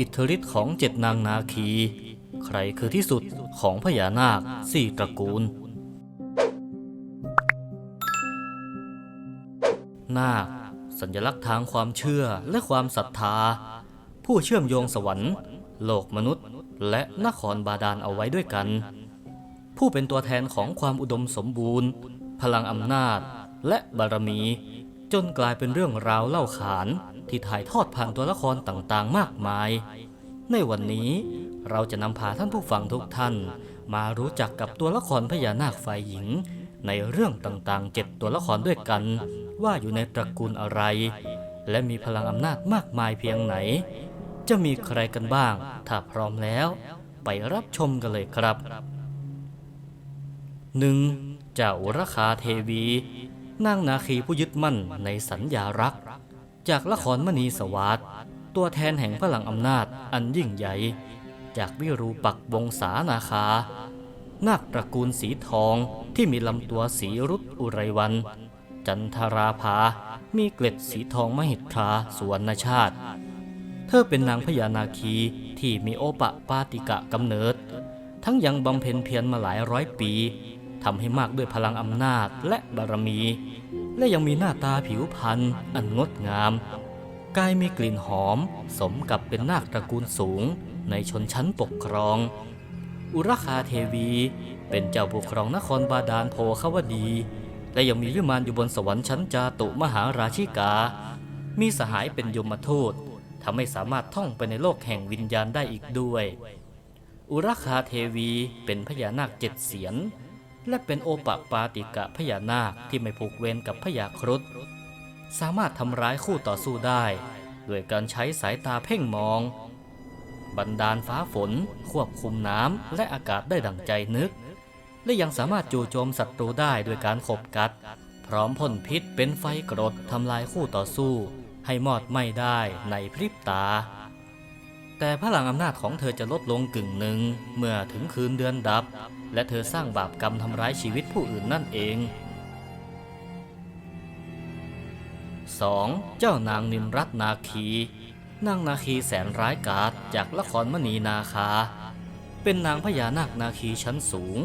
อิทธิฤทธิ์ของเจ็ดนางนาคี ใครคือที่สุดของพญานาคสี่ตระกูล นาคสัญลักษณ์ทางความเชื่อและความศรัทธา ผู้เชื่อมโยงสวรรค์ โลกมนุษย์ และนครบาดาลเอาไว้ด้วยกัน ผู้เป็นตัวแทนของความอุดมสมบูรณ์ พลังอำนาจและบารมี จนกลายเป็นเรื่องราวเล่าขาน ที่ถ่ายทอดผ่านตัวละครต่างๆ มากมาย ในวันนี้เราจะนำพาท่านผู้ฟังทุกท่าน มารู้จักกับตัวละครพญานาคฝ่ายหญิง ในเรื่องต่างๆเจ็ดตัวละครด้วยกัน ว่าอยู่ในตระกูลอะไร และมีพลังอำนาจมากมายเพียงไหน จะมีใครกันบ้าง ถ้าพร้อมแล้ว ไปรับชมกันเลยครับหนึ่งเจ้าราคาเทวีนางนาคีผู้ยึดมั่นในสัญญารัก จากละครมณีสวัสดตัวแทนแห่งพลังอำนาจอันยิ่งใหญ่ จากวิรูปักวงศานาคา นาคตระกูลสีทองที่มีลำตัวสีรุดอุไรวัน จันทราภา มีเกล็ดสีทองมหิทธาสวรรณชาติ เธอเป็นนางพญานาคีที่มีโอปะปาติกะกำเนิด ทั้งยังบำเพ็ญเพียรมาหลายร้อยปีทำให้มากด้วยพลังอำนาจและบารมี และยังมีหน้าตาผิวพรรณอันงดงามกายมีกลิ่นหอม สมกับเป็นนาคตระกูลสูงในชนชั้นปกครอง อุรคาเทวีเป็นเจ้าปกครองนครบาดาลโพคาวดี และยังมีวิมานอยู่บนสวรรค์ชั้นจาตุมหาราชิกา มีสหายเป็นยมทูตทำให้สามารถท่องไปในโลกแห่งวิญญาณได้อีกด้วย อุรคาเทวีเป็นพญานาคเจ็ดเสียน และเป็นโอปะปาติกะพญานาคที่ไม่ผูกเวรกับพญาครุฑสามารถทำร้ายคู่ต่อสู้ได้ ด้วยการใช้สายตาเพ่งมอง บันดาลฟ้าฝน ควบคุมน้ำและอากาศได้ดังใจนึก และยังสามารถจู่โจมศัตรูได้ด้วยการขบกัด พร้อมพ่นพิษเป็นไฟกรดทำลายคู่ต่อสู้ ให้มอดไหม้ได้ในพริบตา แต่พลังอำนาจของเธอจะลดลงกึ่งหนึ่งเมื่อถึงคืนเดือนดับ และเธอสร้างบาปกรรมทำร้ายชีวิตผู้อื่นนั่นเอง 2. เจ้านางนิมรัตนาคี นางนาคีแสนร้ายกาจจากละครมณีนาคา เป็นนางพญานาคนาคีชั้นสูง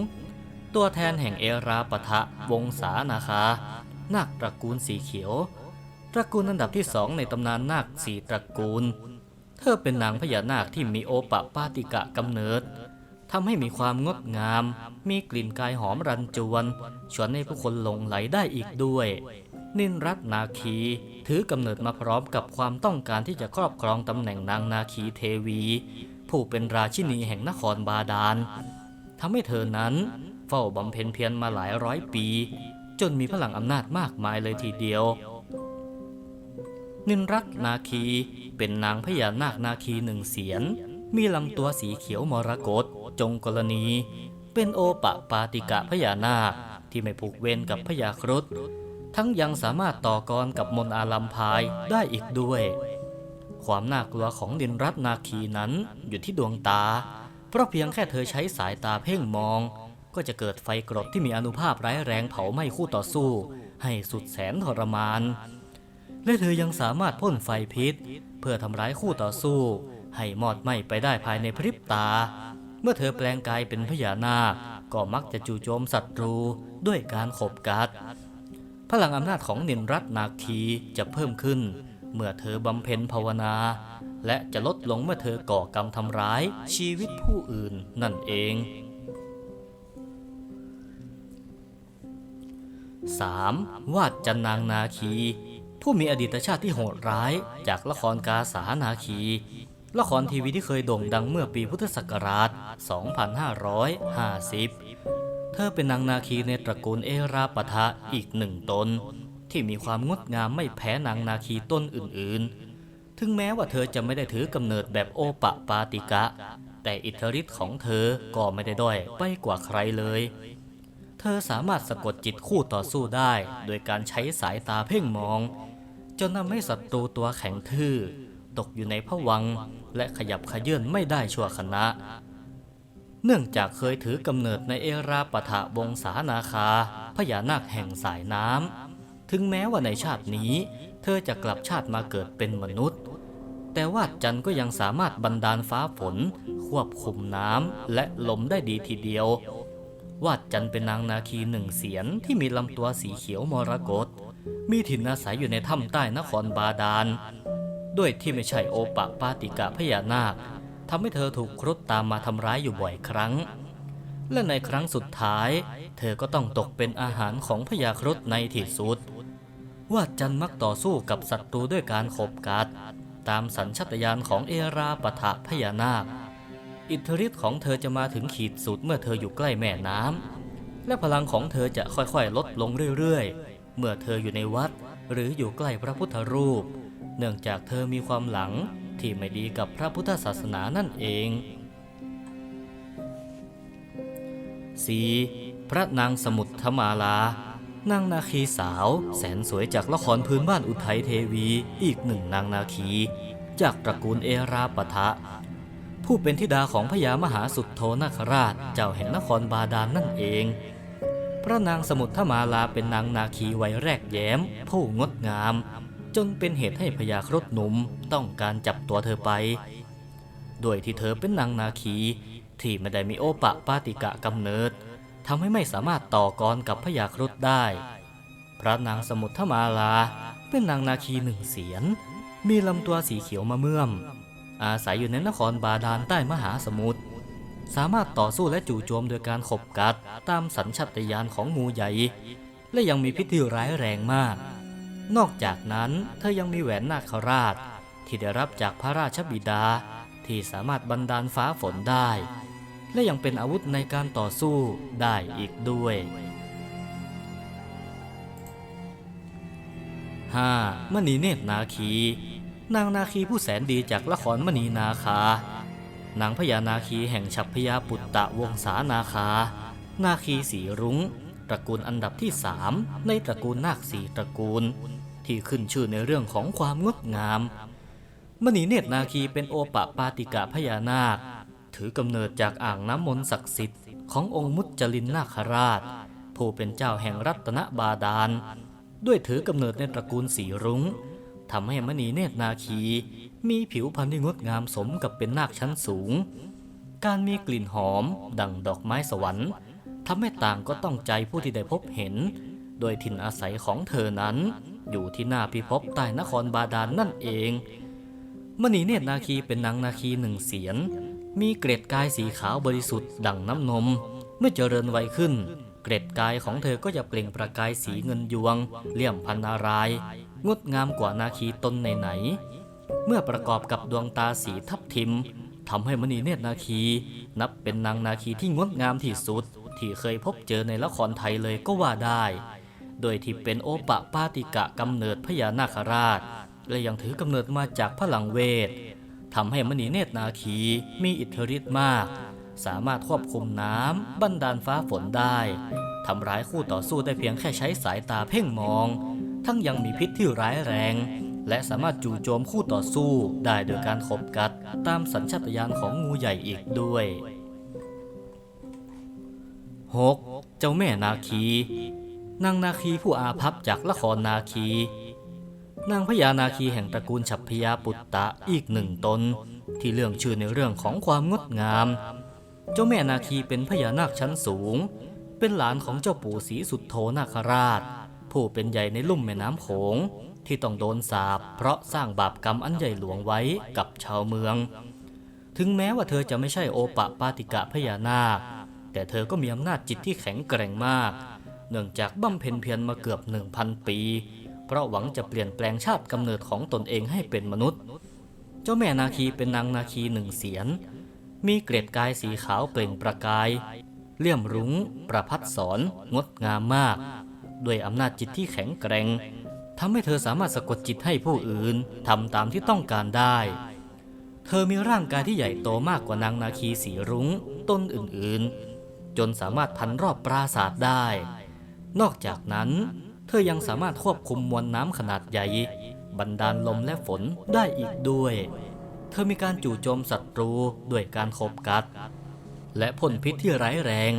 ตัวแทนแห่งเอราปะทะวงศานาคา นาคตระกูลสีเขียว ตระกูลอันดับที่สองในตำนานนาคสีตระกูล เธอเป็นนางพญานาคที่มีโอปะปาติกะกำเนิดทำให้มีความงดงาม มีกลิ่นกายหอมรันจวน ชวนให้ผู้คนหลงไหลได้อีกด้วย นินรัตนาคี ถือกำเนิดมาพร้อมกับความต้องการที่จะครอบครองตำแหน่งนางนาคีเทวี ผู้เป็นราชินีแห่งนครบาดาลทำให้เธอนั้น เฝ้าบำเพ็ญเพียรมาหลายร้อยปี จนมีพลังอำนาจมากมายเลยทีเดียว นินรัตนาคี เป็นนางพญานาคนาคีหนึ่งเสียน มีลำตัวสีเขียวมรกตจงกรณี เป็นโอปะปาติกะพญานาคที่ไม่ผูกเวรกับพญาครุฑทั้งยังสามารถต่อกรกับมนต์อาลัมพายได้อีกด้วย ความน่ากลัวของดินรัตนาคีนั้นอยู่ที่ดวงตา เพราะเพียงแค่เธอใช้สายตาเพ่งมอง ก็จะเกิดไฟกรดที่มีอนุภาพร้ายแรงเผาไหม้คู่ต่อสู้ ให้สุดแสนทรมาน และเธอยังสามารถพ่นไฟพิษ เพื่อทำร้ายคู่ต่อสู้ ให้มอดไหม้ไปได้ภายในพริบตา เมื่อเธอแปลงกายเป็นพญานาค ก็มักจะจู่โจมศัตรูด้วยการขบกัด พลังอำนาจของนินรัตนาคีจะเพิ่มขึ้น เมื่อเธอบำเพ็ญภาวนา และจะลดลงเมื่อเธอก่อกรรมทำร้ายชีวิตผู้อื่นนั่นเอง 3. วาดจันนางนาคี ผู้มีอดีตชาติที่โหดร้าย จากละครกาสานาคี ละครทีวีที่เคยโด่งดังเมื่อปีพุทธศักราช 2550 เธอเป็นนางนาคีในตระกูลเอราปะทะอีกหนึ่งตน ที่มีความงดงามไม่แพ้นางนาคีต้นอื่นๆ ถึงแม้ว่าเธอจะไม่ได้ถือกำเนิดแบบโอปะปาติกะ แต่อิทธิฤทธิ์ของเธอก็ไม่ได้ด้อยไปกว่าใครเลย เธอสามารถสะกดจิตคู่ต่อสู้ได้ โดยการใช้สายตาเพ่งมอง จนทำให้ศัตรูตัวแข็งทื่อ ตกอยู่ในผวังและขยับขยื่นไม่ได้ชั่วขณะ เนื่องจากเคยถือกำเนิดในเอราปะทะวงศานาคา พญานาคแห่งสายน้ำถึงแม้ว่าในชาตินี้ เธอจะกลับชาติมาเกิดเป็นมนุษย์ แต่วาดจันก็ยังสามารถบันดาลฟ้าฝน ควบคุมน้ำและลมได้ดีทีเดียว วาดจันเป็นนางนาคีหนึ่งเสียนที่มีลำตัวสีเขียวมรกต มีถิ่นอาศัยอยู่ในถ้ำใต้นครบาดาล ด้วยที่ไม่ใช่โอปะปาติกะพญานาคทำให้เธอถูกครุฑตามมาทำร้ายอยู่บ่อยครั้ง และในครั้งสุดท้าย เธอก็ต้องตกเป็นอาหารของพญาครุฑในที่สุด วาดจันมักต่อสู้กับศัตรูด้วยการขบกัด ตามสัญชาตญาณของเอราปะทะพญานาค อิทธิฤทธิ์ของเธอจะมาถึงขีดสุดเมื่อเธออยู่ใกล้แม่น้ำและพลังของเธอจะค่อยๆ ลดลงเรื่อยๆ เมื่อเธออยู่ในวัด หรืออยู่ใกล้พระพุทธรูป เนื่องจากเธอมีความหลังที่ไม่ดีกับพระพุทธศาสนานั่นเอง 4. พระนางสมุทรมาลานางนาคีสาว แสนสวยจากละครพื้นบ้านอุทัยเทวีอีกหนึ่งนางนาคี จากตระกูลเอราปะทะ ผู้เป็นธิดาของพญามหาสุดโทนาคราชเจ้าแห่งนครบาดาลนนั่นเอง พระนางสมุทรมาลาเป็นนางนาคีวัยแรกแย้ม ผู้งดงาม จนเป็นเหตุให้พญาครุฑหนุ่มต้องการจับตัวเธอไปโดยที่เธอเป็นนางนาคีที่ไม่ได้มีโอปะปาติกะกำเนิดทำให้ไม่สามารถต่อกรกับพญาครุฑได้ พระนางสมุทรมาลาเป็นนางนาคีหนึ่งเสียน มีลำตัวสีเขียวมะเมื่อม อาศัยอยู่ในนครบาดาลใต้มหาสมุทรสามารถต่อสู้และจู่โจมโดยการขบกัดตามสัญชาตญาณของงูใหญ่ และยังมีพิษที่ร้ายแรงมาก นอกจากนั้นเธอยังมีแหวนนาคราช ที่ได้รับจากพระราชบิดา ที่สามารถบันดาลฟ้าฝนได้ และยังเป็นอาวุธในการต่อสู้ได้อีกด้วย 5. มณีเนตรนาคี นางนาคีผู้แสนดีจากละครมณีนาคานางพญานาคีแห่งฉัพพยาปุตตะวงศานาคา นาคีสีรุง้ง ตระกูลอันดับที่สามในตระกูลนาคสีตระกูล ที่ขึ้นชื่อในเรื่องของความงดงาม มณีเนตรนาคีเป็นโอปะปาติกะพญานาค ถือกำเนิดจากอ่างน้ำมนต์ศักดิ์สิทธิ์ขององค์มุจลินนาคราช ผู้เป็นเจ้าแห่งรัตนบาดาล ด้วยถือกำเนิดในตระกูลสีรุง้ง ทำให้มณีเนตรนาคี มีผิวพรรณที่งดงามสมกับเป็นนาคชั้นสูง การมีกลิ่นหอมดังดอกไม้สวรรค์ทำให้ต่างก็ต้องใจผู้ที่ได้พบเห็น โดยถิ่นอาศัยของเธอนั้น อยู่ที่หน้าพิภพใต้นครบาดาลนนั่นเอง มณีเนตรนาคีเป็นนางนาคีหนึ่งเสียน มีเกร็ดกายสีขาวบริสุทธิ์ดังน้ำนม เมื่อเจริญวัยขึ้น เกร็ดกายของเธอก็จะเปล่งประกายสีเงินยวงเลี่ยมพันนาราย งดงามกว่านาคีตนไหนๆเมื่อประกอบกับดวงตาสีทับทิมทำให้มณีเนตรนาคี นับเป็นนางนาคีที่งดงามที่สุด ที่เคยพบเจอในละครไทยเลยก็ว่าได้ โดยที่เป็นโอปะปาติกะกำเนิดพญานาคราช และยังถือกำเนิดมาจากพลังเวททำให้มณีเนตรนาคีมีอิทธิฤทธิ์มาก สามารถควบคุมน้ำบันดาลฟ้าฝนได้ทำร้ายคู่ต่อสู้ได้เพียงแค่ใช้สายตาเพ่งมอง ทั้งยังมีพิษที่ร้ายแรง และสามารถจู่โจมคู่ต่อสู้ได้โดยการขบกัด ตามสัญชาตญาณของงูใหญ่อีกด้วย 6. เจ้าแม่นาคี นางนาคีผู้อาภัพจากละครนาคี นางพญานาคีแห่งตระกูลฉัพพยาปุตตะอีกหนึ่งตน ที่เรื่องชื่อในเรื่องของความงดงาม เจ้าแม่นาคีเป็นพญานาคชั้นสูง เป็นหลานของเจ้าปู่ศรีสุดโทนาคราช ผู้เป็นใหญ่ในลุ่มแม่น้ำโขง ที่ต้องโดนสาปเพราะสร้างบาปกรรมอันใหญ่หลวงไว้กับชาวเมือง ถึงแม้ว่าเธอจะไม่ใช่โอปะปาติกะพญานาค แต่เธอก็มีอำนาจจิตที่แข็งแกร่งมาก เนื่องจากบำเพ็ญเพียรมาเกือบหนึ่งพันปี เพราะหวังจะเปลี่ยนแปลงชาติกำเนิดของตนเองให้เป็นมนุษย์ เจ้าแม่นาคีเป็นนางนาคีหนึ่งเสียน มีเกล็ดกายสีขาวเปล่งประกายเลี่ยมรุง้ง ประพัดสอนงดงามมาก ด้วยอำนาจจิตที่แข็งแกร่งทำให้เธอสามารถสะกดจิตให้ผู้อื่นทำตามที่ต้องการได้ เธอมีร่างกายที่ใหญ่โตมากกว่านางนาคีสีรุง้งต้นอื่นๆ จนสามารถพันรอบปราศาสตร์ได้ นอกจากนั้น เธอยังสามารถควบคุมมวลน้ำขนาดใหญ่ บันดาลลมและฝนได้อีกด้วย เธอมีการจู่โจมศัตรูด้วยการขบกัด และพ่นพิษที่ร้ายแรง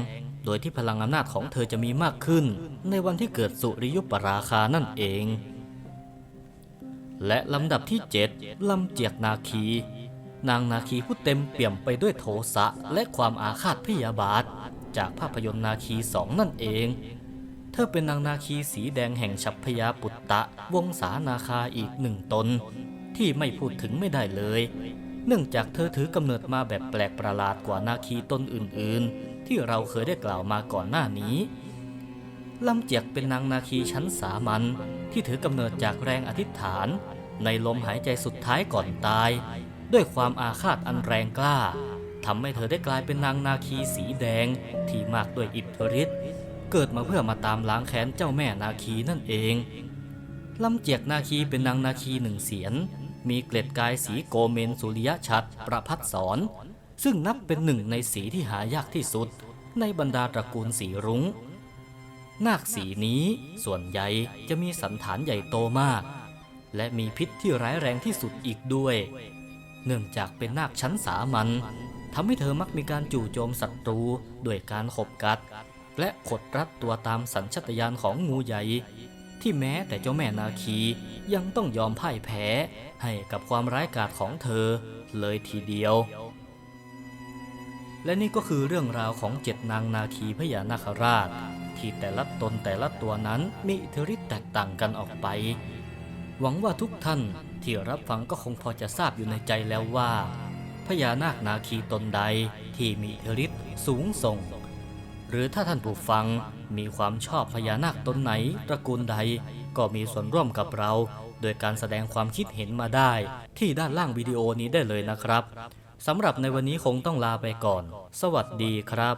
โดยที่พลังอำนาจของเธอจะมีมากขึ้น ในวันที่เกิดสุริยุปราคานั่นเอง และลำดับที่ 7ลำเจียกนาคี นางนาคีผู้เต็มเปี่ยมไปด้วยโทสะและความอาฆาตพยาบาท จากภาพยนตร์นาคีสองนั่นเอง เธอเป็นนางนาคีสีแดงแห่งฉัพพยาปุตตะ วงศานาคาอีกหนึ่งตน ที่ไม่พูดถึงไม่ได้เลย เนื่องจากเธอถือกำเนิดมาแบบแปลกประหลาดกว่านาคีตนอื่นๆ ที่เราเคยได้กล่าวมาก่อนหน้านี้ลำเจียกเป็นนางนาคีชั้นสามัญที่ถือกำเนิดจากแรงอธิษฐาน ในลมหายใจสุดท้ายก่อนตาย ด้วยความอาฆาตอันแรงกล้าทำให้เธอได้กลายเป็นนางนาคีสีแดง ที่มากด้วยอิทธิฤทธิ์เกิดมาเพื่อมาตามล้างแค้นเจ้าแม่นาคีนั่นเองลำเจียกนาคีเป็นนางนาคีหนึ่งเสียน มีเกล็ดกายสีโกเมนสุริยชัดประพัดสอน ซึ่งนับเป็นหนึ่งในสีที่หายากที่สุด ในบรรดาตระกูลสีรุง้ง นาคสีนี้ส่วนใหญ่จะมีสันฐานใหญ่โตมาก และมีพิษที่ร้ายแรงที่สุดอีกด้วย เนื่องจากเป็นนาคชั้นสามัญทำให้เธอมักมีการจู่โจมศัตรูด้วยการขบกัด และขดรัดตัวตามสัญชตาตญาณของงูใหญ่ ที่แม้แต่เจ้าแม่นาคียังต้องยอมพ่ายแพ้ให้กับความร้ายกาจของเธอเลยทีเดียว และนี่ก็คือเรื่องราวของเจ็ดนางนาคีพญานาคราช ที่แต่ละตนแต่ละตัวนั้นมีอิทธิฤทธิ์แตกต่างกันออกไป หวังว่าทุกท่านที่รับฟังก็คงพอจะทราบอยู่ในใจแล้วว่าพญานาคนาคีตนใดที่มีอิทธิฤทธิ์สูงส่ง หรือถ้าท่านผู้ฟังมีความชอบพญานาคตนไหนตระกูลใดก็มีส่วนร่วมกับเรา โดยการแสดงความคิดเห็นมาได้ที่ด้านล่างวิดีโอนี้ได้เลยนะครับ สำหรับในวันนี้คงต้องลาไปก่อน สวัสดีครับ